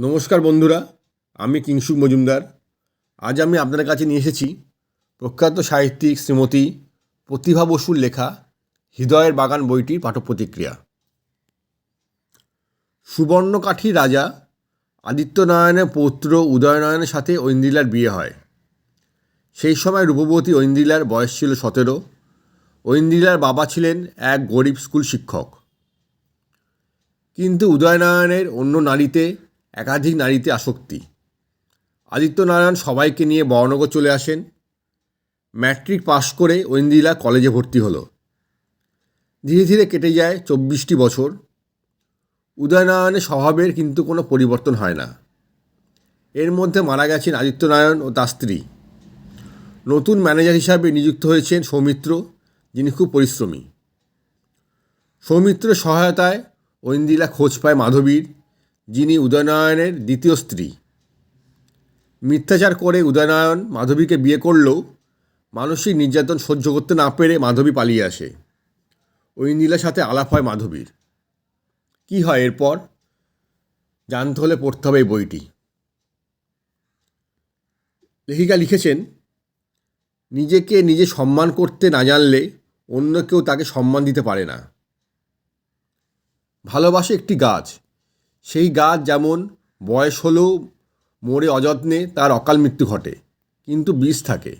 নমস্কার বন্ধুরা, আমি কিংসুক মজুমদার। আজ আমি আপনাদের কাছে নিয়ে এসেছি প্রখ্যাত সাহিত্যিক শ্রীমতী প্রতিভা বসুর লেখা হৃদয়ের বাগান বইটির পাঠপ্রতিক্রিয়া। সুবর্ণকাঠি রাজা আদিত্যনারায়ণের পৌত্র উদয়নারায়ণের সাথে ঐন্দ্রিলার বিয়ে হয়। সেই সময় রূপবতী ঐন্দ্রিলার বয়স ছিল সতেরো। ঐন্দ্রিলার বাবা ছিলেন এক গরিব স্কুল শিক্ষক। কিন্তু উদয়নারায়ণের অন্য নারীতে একাধিক নারীতে আসক্তি। আদিত্যনারায়ণ সবাইকে নিয়ে বর্ণগর চলে আসেন। ম্যাট্রিক পাশ করে ঐন্দ্রিলা কলেজে ভর্তি হলো। ধীরে ধীরে কেটে যায় চব্বিশটি বছর। উদয়নারায়ণের স্বভাবের কিন্তু কোনো পরিবর্তন হয় না। এর মধ্যে মারা গেছেন আদিত্যনারায়ণ ও তার স্ত্রী। নতুন ম্যানেজার হিসাবে নিযুক্ত হয়েছেন সৌমিত্র, যিনি খুব পরিশ্রমী। সৌমিত্রের সহায়তায় ঐন্দ্রিলা খোঁজ পায় মাধবীর। যিনি উদয়নারায়ণের দ্বিতীয় স্ত্রী। মিথ্যাচার করে উদয়নারায়ণ মাধবীকে বিয়ে করলেও মানসিক নির্যাতন সহ্য করতে না পেরে মাধবী পালিয়ে আসে। ঐন্দ্রিলার সাথে আলাপ হয় মাধবীর। কি হয় এরপর? জানতে হলে পড়তে হবে এই বইটি। লেখিকা লিখেছেন, নিজেকে নিজে সম্মান করতে না জানলে অন্য কেউ তাকে সম্মান দিতে পারে না। ভালোবাসে একটি গাছ। সেই গাছ যেমন বয়স হলেও মরে অযত্নে তার অকাল মৃত্যু ঘটে, কিন্তু বীজ থাকে।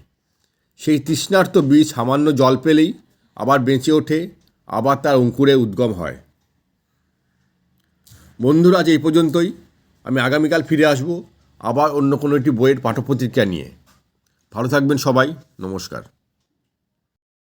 সেই তৃষ্ণার্ত বীজ সামান্য জল পেলেই আবার বেঁচে ওঠে, আবার তার অঙ্কুরে উদ্গম হয়। বন্ধুরা, আজ এই পর্যন্তই। আমি আগামীকাল ফিরে আসব আবার অন্য কোনো একটি বইয়ের পাঠ্যপ্রতিক্রিয়া নিয়ে। ভালো থাকবেন সবাই। নমস্কার।